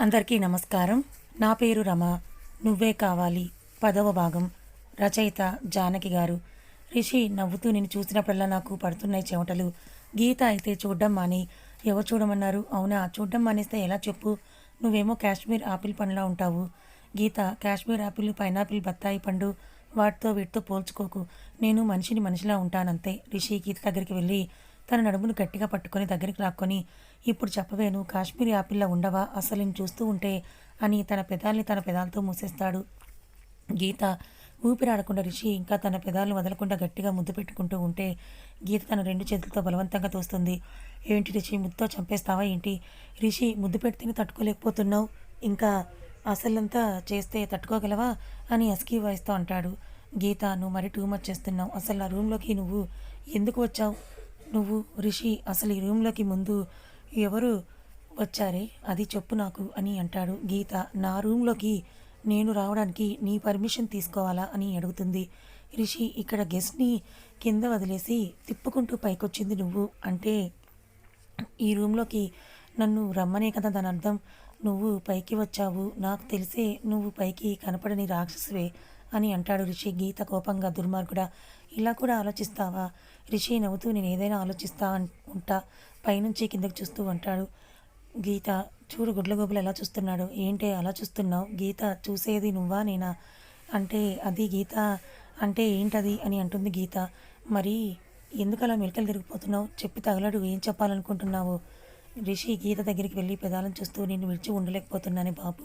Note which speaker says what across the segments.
Speaker 1: అందరికీ నమస్కారం. నా పేరు రమ. నువ్వే కావాలి. పదవ భాగం. రచయిత జానకి గారు. రిషి నవ్వుతూ నేను చూసినప్పుడల్లా నాకు పడుతున్నాయి చెమటలు. గీత అయితే చూడ్డం మాని. ఎవరు చూడమన్నారు? అవునా? చూడ్డం మానేస్తే ఎలా చెప్పు? నువ్వేమో కాశ్మీర్ ఆపిల్ పండులా ఉంటావు. గీత కాశ్మీర్ ఆపిల్ పైనాపిల్ బత్తాయి పండు వాటితో వీటితో పోల్చుకోకు. నేను మనిషిని మనిషిలా ఉంటానంతే. రిషి గీత దగ్గరికి వెళ్ళి తన నడుమును గట్టిగా పట్టుకొని దగ్గరికి లాక్కొని ఇప్పుడు చెప్పవేను కాశ్మీరీ యాపిల్లా ఉండవా? అసలు నేను చూస్తూ ఉంటే అని తన పెదాల్ని తన పెదాలతో మూసేస్తాడు. గీత ఊపిరాడకుండా రిషి ఇంకా తన పెదాలను వదలకుండా గట్టిగా ముద్దు పెట్టుకుంటూ ఉంటే గీత తన రెండు చేతులతో బలవంతంగా తోస్తుంది. ఏంటి రిషి ముద్దుతో చంపేస్తావా ఏంటి? రిషి ముద్దు పెడితేనే తట్టుకోలేకపోతున్నావు. ఇంకా అసలంతా చేస్తే తట్టుకోగలవా? అని అస్కీ వాయిస్తూ అంటాడు. గీత నువ్వు మరి టూ మచ్ చేస్తున్నావు. అసలు ఆ రూమ్లోకి నువ్వు ఎందుకు వచ్చావు? నువ్వు రిషి అసలు ఈ రూమ్లోకి ముందు ఎవరు వచ్చారే అది చెప్పు నాకు అని అంటాడు గీత. నా రూమ్లోకి నేను రావడానికి నీ పర్మిషన్ తీసుకోవాలా అని అడుగుతుంది. రిషి ఇక్కడ గెస్ట్ని కింద వదిలేసి తిప్పుకుంటూ పైకొచ్చింది నువ్వు అంటే ఈ రూమ్లోకి నన్ను రమ్మనే కదా దాని అర్థం. నువ్వు పైకి వచ్చావు నాకు తెలిసే నువ్వు పైకి కనపడని రాక్షసువే అని అంటాడు రిషి గీత కోపంగా దుర్మార్గుడా. ఇలా కూడా ఆలోచిస్తావా? రిషి నవ్వుతూ నేను ఏదైనా ఆలోచిస్తా ఉంటా. పైనుంచి కిందకు చూస్తూ అంటాడు గీత చూడు గుడ్ల గోపులు ఎలా చూస్తున్నాడు? ఏంటి అలా చూస్తున్నావు? గీత చూసేది నువ్వా నేనా? అంటే అది గీత అంటే ఏంటది? అని అంటుంది గీత. మరి ఎందుకు అలా మెలికలు తిరిగిపోతున్నావు? చెప్పి తగలడు ఏం చెప్పాలనుకుంటున్నావు? రిషి గీత దగ్గరికి వెళ్ళి పెదాలను చూస్తూ నేను విడిచి ఉండలేకపోతున్నాను బాబు.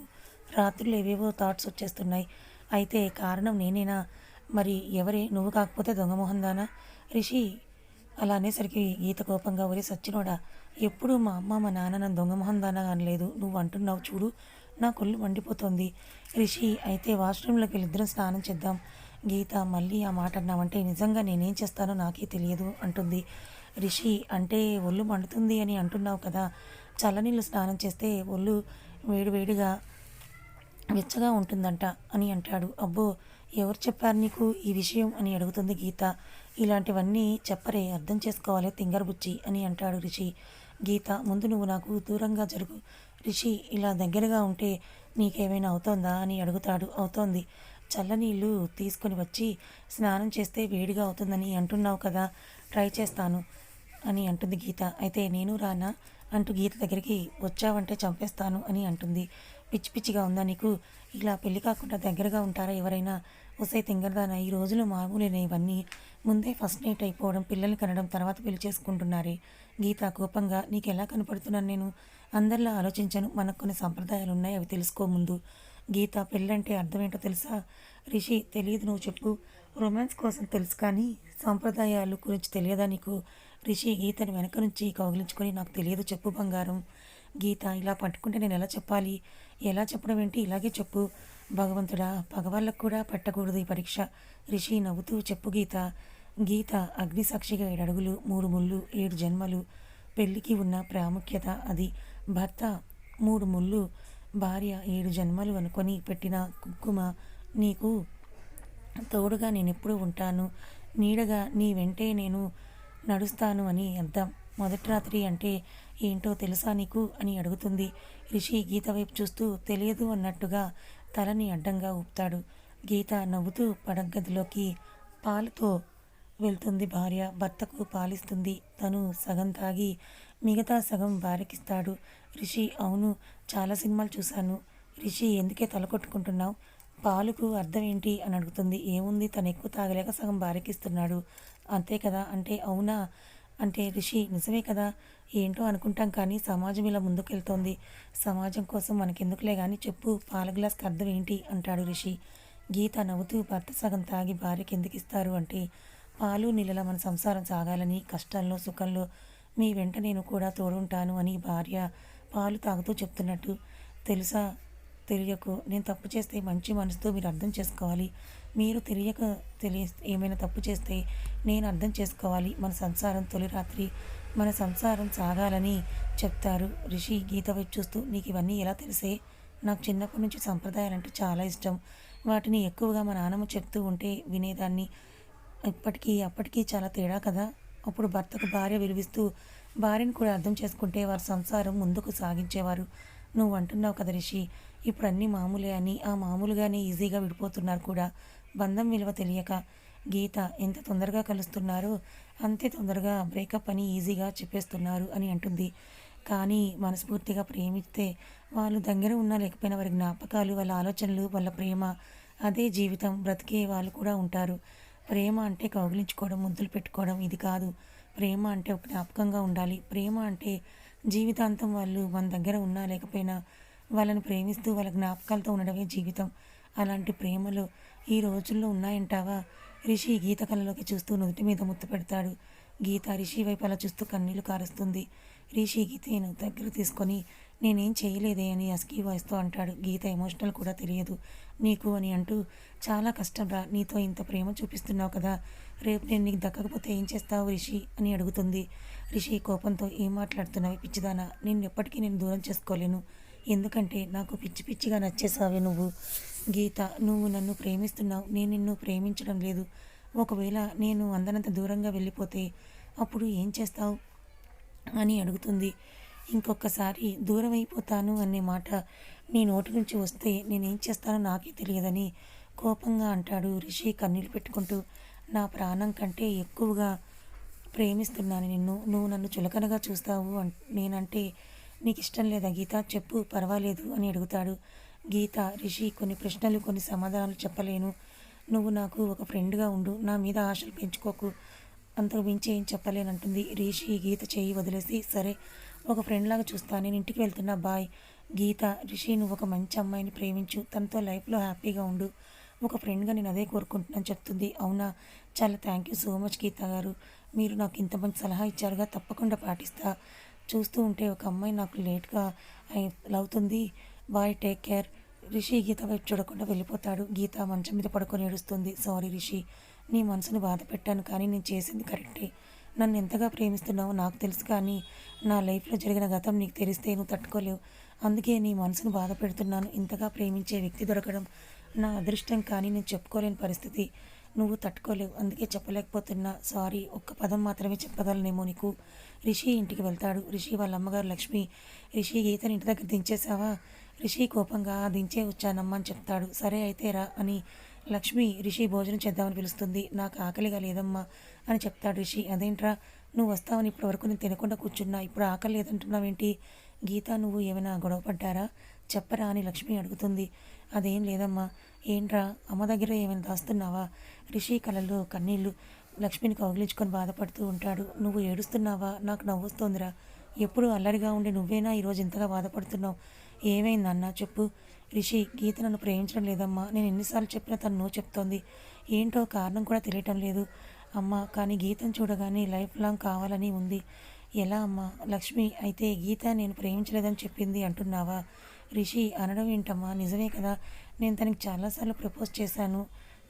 Speaker 1: రాత్రులు ఏవేవో థాట్స్ వచ్చేస్తున్నాయి. అయితే కారణం నేనేనా? మరి ఎవరే? నువ్వు కాకపోతే దొంగమోహన్ దానా? రిషి అలా అనేసరికి గీత కోపంగా ఒరే సచ్చినోడా ఎప్పుడు మా అమ్మ మా నాన్న నన్ను దొంగమోహన్ దానా అనలేదు. నువ్వు అంటున్నావు చూడు నా కొళ్ళు వండిపోతుంది రిషి అయితే వాష్రూమ్లోకి వెళ్ళి ఇద్దరం స్నానం చేద్దాం. గీత మళ్ళీ ఆ మాట అన్నావంటే నిజంగా నేనేం చేస్తానో నాకే తెలియదు అంటుంది. రిషి అంటే ఒళ్ళు మండుతుంది అని అంటున్నావు కదా చల్లనీళ్ళు స్నానం చేస్తే ఒళ్ళు వేడివేడిగా వెచ్చగా ఉంటుందంట అని అంటాడు. అబ్బో ఎవరు చెప్పారు నీకు ఈ విషయం అని అడుగుతుంది గీత. ఇలాంటివన్నీ చెప్పరే అర్థం చేసుకోవాలి తింగరబుచ్చి అని అంటాడు రిషి. గీత ముందు నువ్వు నాకు దూరంగా జరుగు. రిషి ఇలా దగ్గరగా ఉంటే నీకేమైనా అవుతోందా అని అడుగుతాడు. అవుతోంది. చల్లనీళ్ళు తీసుకొని వచ్చి స్నానం చేస్తే వేడిగా అవుతుందని అంటున్నావు కదా ట్రై చేస్తాను అని అంటుంది గీత. అయితే నేను రానా? అంటూ గీత దగ్గరికి వచ్చావంటే చంపేస్తాను అని అంటుంది. పిచ్చి పిచ్చిగా ఉందా నీకు? ఇలా పెళ్ళి కాకుండా దగ్గరగా ఉంటారా ఎవరైనా? ఒసై తింగరదానా ఈ రోజులు మామూలేనే ఇవన్నీ. ముందే ఫస్ట్ నైట్ అయిపోవడం పిల్లల్ని కనడం తర్వాత పెళ్ళి చేసుకుంటున్నారే. గీత కోపంగా నీకు ఎలా కనపడుతున్నాను నేను? అందరిలా ఆలోచించను మనకు కొన్ని సంప్రదాయాలు ఉన్నాయి అవి తెలుసుకో ముందు. గీత పెళ్ళంటే అర్థం ఏంటో తెలుసా? రిషి తెలియదు నువ్వు చెప్పు. రొమాన్స్ కోసం తెలుసు కానీ సాంప్రదాయాలు గురించి తెలియదా నీకు? రిషి గీతని వెనక నుంచి కౌగిలించుకొని నాకు తెలియదు చెప్పు బంగారం. గీత ఇలా పట్టుకుంటే నేను ఎలా చెప్పాలి? ఎలా చెప్పడం ఏంటి? ఇలాగే చెప్పు. భగవంతుడా పగవాళ్ళకు కూడా పెట్టకూడదు ఈ పరీక్ష. రిషి నవ్వుతూ చెప్పు గీత. గీత అగ్నిసాక్షిగా ఏడు అడుగులు మూడు ముళ్ళు ఏడు జన్మలు. పెళ్ళికి ఉన్న ప్రాముఖ్యత అది. భర్త మూడు ముళ్ళు. భార్య ఏడు జన్మలు అనుకొని పెట్టిన కుంకుమ నీకు. తోడుగా నేను ఎప్పుడూ ఉంటాను. నీడగా నీ వెంటే నేను నడుస్తాను అని అర్థం మొదటి రాత్రి అంటే ఏంటో తెలుసా నీకు? అని అడుగుతుంది. రిషి గీత వైపు చూస్తూ తెలియదు అన్నట్టుగా తలని అడ్డంగా ఊపుతాడు. గీత నవ్వుతూ పడగదిలోకి పాలతో వెళ్తుంది భార్య. భర్తకు పాలిస్తుంది. తను సగం తాగి మిగతా సగం భార్యకిస్తాడు. రిషి అవును చాలా సినిమాలు చూశాను. రిషి ఎందుకే తల కొట్టుకుంటున్నావు? పాలుకు అర్థం ఏంటి? అని అడుగుతుంది. ఏముంది? తను ఎక్కువ తాగలేక సగం భార్యకిస్తున్నాడు. అంతే కదా? అంటే అవునా? అంటే రిషి నిజమే కదా? ఏంటో అనుకుంటాం కానీ సమాజం ఇలా ముందుకెళ్తోంది. సమాజం కోసం మనకెందుకులే కానీ చెప్పు పాల గ్లాస్కి అర్థం ఏంటి? అంటాడు రిషి. గీత నవ్వుతూ భర్త సగం తాగి భార్యకి ఎందుకు ఇస్తారు అంటే పాలు నీళ్ళలా మన సంసారం సాగాలని కష్టాల్లో సుఖంలో మీ వెంట నేను కూడా తోడుంటాను అని భార్య పాలు తాగుతూ చెప్తున్నట్టు తెలుసా? తెలియకు. నేను తప్పు చేస్తే మంచి మనసుతో మీరు అర్థం చేసుకోవాలి. మీరు తెలియక తెలియ ఏమైనా తప్పు చేస్తే నేను అర్థం చేసుకోవాలి. మన సంసారం తొలి రాత్రి మన సంసారం సాగాలని చెప్తారు. రిషి గీత వైపు చూస్తూ నీకు ఇవన్నీ ఎలా తెలిసే? నాకు చిన్నప్పటి నుంచి సంప్రదాయాలు అంటే చాలా ఇష్టం. వాటిని ఎక్కువగా మా నాన్నమ్మ చెప్తూ ఉంటే వినేదాన్ని. ఇప్పటికీ అప్పటికీ చాలా తేడా కదా అప్పుడు భర్తకు భార్య విలువిస్తూ భార్యను కూడా అర్థం చేసుకుంటే వారి సంసారం ముందుకు సాగించేవారు. నువ్వు అంటున్నావు కదా రిషి ఇప్పుడు అన్నీ మామూలే అని. ఆ మామూలుగానే ఈజీగా విడిపోతున్నారు కూడా. బంధం విలువ తెలియక. గీత ఎంత తొందరగా కలుస్తున్నారో అంతే తొందరగా బ్రేకప్ అని ఈజీగా చెప్పేస్తున్నారు అని అంటుంది. కానీ మనస్ఫూర్తిగా ప్రేమిస్తే వాళ్ళు దగ్గర ఉన్నా లేకపోయినా వారి జ్ఞాపకాలు వాళ్ళ ఆలోచనలు వాళ్ళ ప్రేమ అదే జీవితం బ్రతికే వాళ్ళు కూడా ఉంటారు. ప్రేమ అంటే కౌగిలించుకోవడం ముద్దులు పెట్టుకోవడం ఇది కాదు. ప్రేమ అంటే ఒక జ్ఞాపకంగా ఉండాలి. ప్రేమ అంటే జీవితాంతం వాళ్ళు మన దగ్గర ఉన్నా లేకపోయినా వాళ్ళని ప్రేమిస్తూ వాళ్ళ జ్ఞాపకాలతో ఉండడమే జీవితం. అలాంటి ప్రేమలు ఈ రోజుల్లో ఉన్నాయంటావా? రిషి గీత కళ్ళలోకి చూస్తూ నుదుటి మీద ముత్తు పెడతాడు. గీత రిషి వైపు అలా చూస్తూ కన్నీళ్ళు కారుస్తుంది. రిషి గీతను దగ్గర తీసుకొని నేనేం చేయలేదే అని అస్కీ వాయిస్తో అంటాడు. గీత ఎమోషనల్ కూడా తెలియదు. నీకు అని అంటూ చాలా కష్టం రా నీతో ఇంత ప్రేమ చూపిస్తున్నావు కదా రేపు నేను నీకు దక్కకపోతే ఏం చేస్తావు రిషి అని అడుగుతుంది. రిషి కోపంతో ఏం మాట్లాడుతున్నావు పిచ్చిదానా నేను ఎప్పటికీ నేను దూరం చేసుకోలేను. ఎందుకంటే నాకు పిచ్చి పిచ్చిగా నచ్చేసావే నువ్వు. గీత నువ్వు నన్ను ప్రేమిస్తున్నావు. నేను నిన్ను ప్రేమించడం లేదు. ఒకవేళ నేను అందనంత దూరంగా వెళ్ళిపోతే అప్పుడు ఏం చేస్తావు? అని అడుగుతుంది. ఇంకొకసారి దూరం అయిపోతాను అనే మాట నీ నోటి నుంచి వస్తే నేనేం చేస్తానో నాకే తెలియదని కోపంగా అంటాడు రిషి కన్నీళ్ళు పెట్టుకుంటూ. నా ప్రాణం కంటే ఎక్కువగా ప్రేమిస్తున్నాను నిన్ను. నువ్వు నన్ను చులకనగా చూస్తావు నేనంటే నీకు ఇష్టం లేదా గీత? చెప్పు పర్వాలేదు అని అడుగుతాడు. గీత రిషి కొన్ని ప్రశ్నలు కొన్ని సమాధానాలు చెప్పలేను. నువ్వు నాకు ఒక ఫ్రెండ్గా ఉండు. నా మీద ఆశలు పెంచుకోకు. అంతకు మించి ఏం చెప్పలేనంటుంది రిషి. గీత చేయి వదిలేసి సరే ఒక ఫ్రెండ్ లాగా చూస్తా. నేను ఇంటికి వెళ్తున్నా. బాయ్. గీత రిషి నువ్వు ఒక మంచి అమ్మాయిని ప్రేమించు. తనతో లైఫ్లో హ్యాపీగా ఉండు. ఒక ఫ్రెండ్గా నేను అదే కోరుకుంటున్నాను చెప్తుంది. అవునా? చాలా thank you so much Geeta గారు. మీరు నాకు ఇంత మంచి సలహా ఇచ్చారుగా తప్పకుండా పాటిస్తా. చూస్తూ ఉంటే ఒక అమ్మాయి నాకు లేట్గా అవుతుంది. Bye take care Rishi Geeta వైపు చూడకుండా వెళ్ళిపోతాడు. గీత మంచం మీద పడుకొని ఏడుస్తుంది. సారీ రిషి నీ మనసును బాధ పెట్టాను కానీ నేను చేసింది కరెక్టే నన్ను ఎంతగా ప్రేమిస్తున్నావో నాకు తెలుసు కానీ నా లైఫ్లో జరిగిన గతం నీకు తెలిస్తే నువ్వు తట్టుకోలేవు. అందుకే నీ మనసును బాధ పెడుతున్నాను. ఇంతగా ప్రేమించే వ్యక్తి దొరకడం నా అదృష్టం కానీ నేను చెప్పుకోలేని పరిస్థితి. నువ్వు తట్టుకోలేవు. అందుకే చెప్పలేకపోతున్నా. సారీ ఒక్క పదం మాత్రమే చెప్పగలనేమో నీకు. రిషి ఇంటికి వెళ్తాడు. రిషి వాళ్ళ అమ్మగారు లక్ష్మి రిషి గీతని ఇంటి దగ్గర దించేసావా రిషి కోపంగా దించే వచ్చానమ్మని అని చెప్తాడు. సరే అయితే రా అని లక్ష్మి రిషి భోజనం చేద్దామని పిలుస్తుంది. నాకు ఆకలిగా లేదమ్మా అని చెప్తాడు రిషి. అదేంట్రా? నువ్వు వస్తావని ఇప్పటి వరకు నేను తినకుండా కూర్చున్నా. ఇప్పుడు ఆకలి లేదంటున్నావేంటి? గీత నువ్వు ఏమైనా గొడవ పడ్డారా? చెప్పరా అని లక్ష్మి అడుగుతుంది. అదేం లేదమ్మా. ఏంట్రా? అమ్మ దగ్గర ఏమైనా దాస్తున్నావా? రిషి కళలో కన్నీళ్ళు లక్ష్మిని కౌగిలించుకొని బాధపడుతూ ఉంటాడు. నువ్వు ఏడుస్తున్నావా? నాకు నవ్వుస్తోందిరా. ఎప్పుడు అల్లరిగా ఉండి నువ్వేనా ఈరోజు ఇంతగా బాధపడుతున్నావు? ఏమైందన్నా చెప్పు. రిషి గీత నన్ను ప్రేమించడం లేదమ్మా. నేను ఎన్నిసార్లు చెప్పినా తను నో చెప్తోంది. ఏంటో కారణం కూడా తెలియటం లేదు. అమ్మ కానీ గీతను చూడగానే లైఫ్ లాంగ్ కావాలని ఉంది. ఎలా అమ్మా? లక్ష్మి అయితే గీత నేను ప్రేమించలేదని చెప్పింది అంటున్నావా? రిషి అనడం ఏంటమ్మా? నిజమే కదా. నేను తనకి చాలాసార్లు ప్రపోజ్ చేశాను.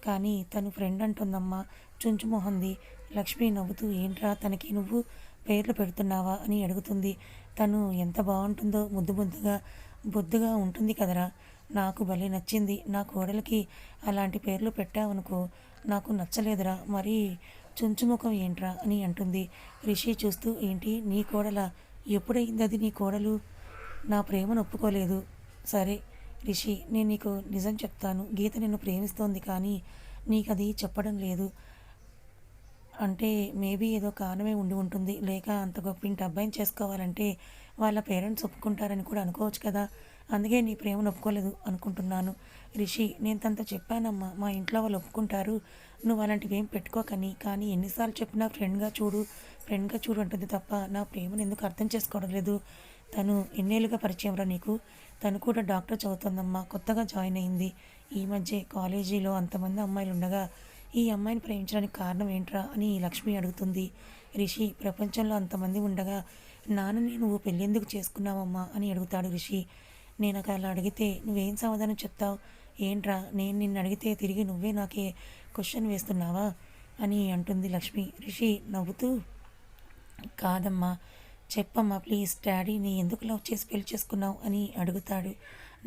Speaker 1: కానీ తను ఫ్రెండ్ అంటుందమ్మా. చుంచుమోహంది లక్ష్మి నవ్వుతూ ఏంట్రా తనకి నువ్వు పేర్లు పెడుతున్నావా? అని అడుగుతుంది. తను ఎంత బాగుంటుందో ముద్దు ముద్దుగా బొద్దుగా ఉంటుంది కదరా. నాకు భలే నచ్చింది. నా కోడలికి అలాంటి పేర్లు పెట్టావనుకో నాకు నచ్చలేదురా. మరి చుంచుముఖం ఏంట్రా అని అంటుంది. రిషి చూస్తూ ఏంటి నీ కోడల? ఎప్పుడైంది అది నీ కోడలు? నా ప్రేమను ఒప్పుకోలేదు. సరే రిషి నేను నీకు నిజం చెప్తాను. గీత నిన్ను ప్రేమిస్తోంది కానీ నీకు అది చెప్పడం లేదు. అంటే మేబీ ఏదో కారణమే ఉండి ఉంటుంది. లేక అంత గొప్ప ఇంటి అబ్బాయిని చేసుకోవాలంటే వాళ్ళ పేరెంట్స్ ఒప్పుకుంటారని కూడా అనుకోవచ్చు కదా. అందుకే నీ ప్రేమను ఒప్పుకోలేదు అనుకుంటున్నాను. రిషి నేను తనతో చెప్పానమ్మా. మా ఇంట్లో వాళ్ళు ఒప్పుకుంటారు. నువ్వు అలాంటివి ఏం పెట్టుకోకని. కానీ ఎన్నిసార్లు చెప్పినా ఫ్రెండ్గా చూడు ఫ్రెండ్గా చూడు అంటుంది తప్ప నా ప్రేమను ఎందుకు అర్థం చేసుకోవడం లేదు. తను ఎన్నేళ్ళుగా పరిచయం రా నీకు. తను కూడా డాక్టర్ చదువుతుందమ్మా. కొత్తగా జాయిన్ అయింది. ఈ మధ్య కాలేజీలో అంతమంది అమ్మాయిలు ఉండగా ఈ అమ్మాయిని ప్రేమించడానికి కారణం ఏంట్రా అని లక్ష్మి అడుగుతుంది. రిషి ప్రపంచంలో అంతమంది ఉండగా నాన్నని నువ్వు పెళ్ళెందుకు చేసుకున్నావమ్మా అని అడుగుతాడు రిషి. నేను అలా అడిగితే నువ్వేం సమాధానం చెప్తావు? ఏంట్రా నేను నిన్ను అడిగితే తిరిగి నువ్వే నాకే క్వశ్చన్ వేస్తున్నావా? అని అంటుంది లక్ష్మి. రిషి నవ్వుతూ కాదమ్మా చెప్పమ్మా ప్లీజ్ డాడీని ఎందుకు లవ్ చేసి పెళ్ళి చేసుకున్నావు అని అడుగుతాడు.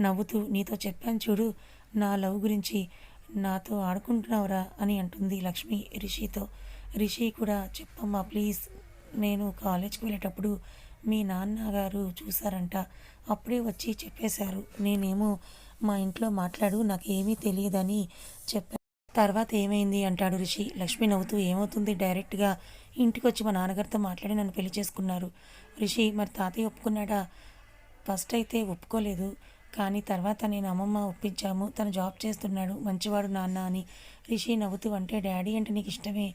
Speaker 1: నవ్వుతూ నీతో చెప్పాను చూడు నా లవ్ గురించి నాతో ఆడుకుంటున్నావురా అని అంటుంది లక్ష్మి రిషితో. రిషి కూడా చెప్పమ్మా ప్లీజ్ నేను కాలేజ్కి వెళ్ళేటప్పుడు మీ నాన్నగారు చూసారంట అప్పుడే వచ్చి చెప్పేశారు. నేనేమో మా ఇంట్లో మాట్లాడు నాకు ఏమీ తెలియదని చెప్పా. తర్వాత ఏమైంది అంటాడు రిషి. లక్ష్మి నవ్వుతూ ఏమవుతుంది? డైరెక్ట్గా ఇంటికి వచ్చి మా నాన్నగారితో మాట్లాడి నన్ను పెళ్ళి చేసుకున్నారు. రిషి మరి తాతయ్య ఒప్పుకున్నాడా? ఫస్ట్ అయితే ఒప్పుకోలేదు. కానీ తర్వాత నేను అమ్మమ్మ ఒప్పించాము. తను జాబ్ చేస్తున్నాడు. మంచివాడు నాన్న అని రిషి నవ్వుతూ అంటే డాడీ అంటే నీకు ఇష్టమే.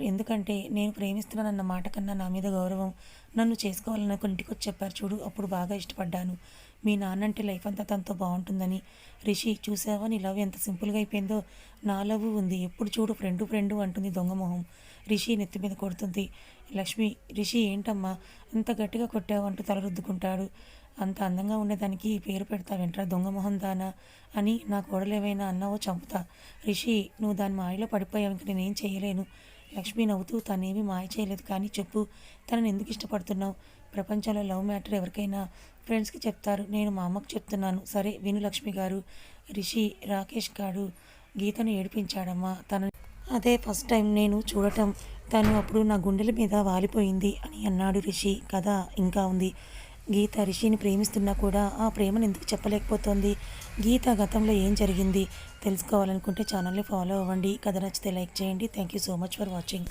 Speaker 1: ఎందుకంటే నేను ప్రేమిస్తున్నానన్న మాట కన్నా నా మీద గౌరవం నన్ను చేసుకోవాలని ఒక ఇంటికి వచ్చి చెప్పారు చూడు అప్పుడు బాగా ఇష్టపడ్డాను. మీ నాన్న అంటే లైఫ్ అంతా తనతో బాగుంటుందని. రిషి చూసావా నీ లవ్ ఎంత సింపుల్గా అయిపోయిందో? నా లవ్ ఉంది. ఎప్పుడు చూడు ఫ్రెండు ఫ్రెండు అంటుంది దొంగ మొహం. రిషి నెత్తి మీద కొడుతుంది. లక్ష్మి రిషి ఏంటమ్మా? ఇంత గట్టిగా కొట్టావంటూ తలరుద్దుకుంటాడు తల రుద్దుకుంటాడు. అంత అందంగా ఉండేదానికి పేరు పెడతా వెంట్రా దొంగ మొహం దానా? అని నా కోడలేమైనా అన్నావో చంపుతా. రిషి నువ్వు దాని మాయలో పడిపోయావు ఇంక నేనేం చేయలేను. లక్ష్మి నవ్వుతూ తనేమీ మాయ చేయలేదు కానీ చెప్పు తనని ఎందుకు ఇష్టపడుతున్నావు? ప్రపంచంలో లవ్ మ్యాటర్ ఎవరికైనా ఫ్రెండ్స్కి చెప్తారు. నేను మా అమ్మకు చెప్తున్నాను. సరే విను లక్ష్మి గారు. రిషి రాకేష్ గారు గీతను ఏడిపించాడమ్మా. తన అదే ఫస్ట్ టైం నేను చూడటం తను అప్పుడు నా గుండెల మీద వాలిపోయింది అని అన్నాడు రిషి. కథ ఇంకా ఉంది. గీత రిషిని ప్రేమిస్తున్నా కూడా ఆ ప్రేమను ఎందుకు చెప్పలేకపోతోంది? గీత గతంలో ఏం జరిగింది? తెలుసుకోవాలనుకుంటే ఛానల్ని ఫాలో అవ్వండి. కథ నచ్చితే లైక్ చేయండి. Thank you so much for watching.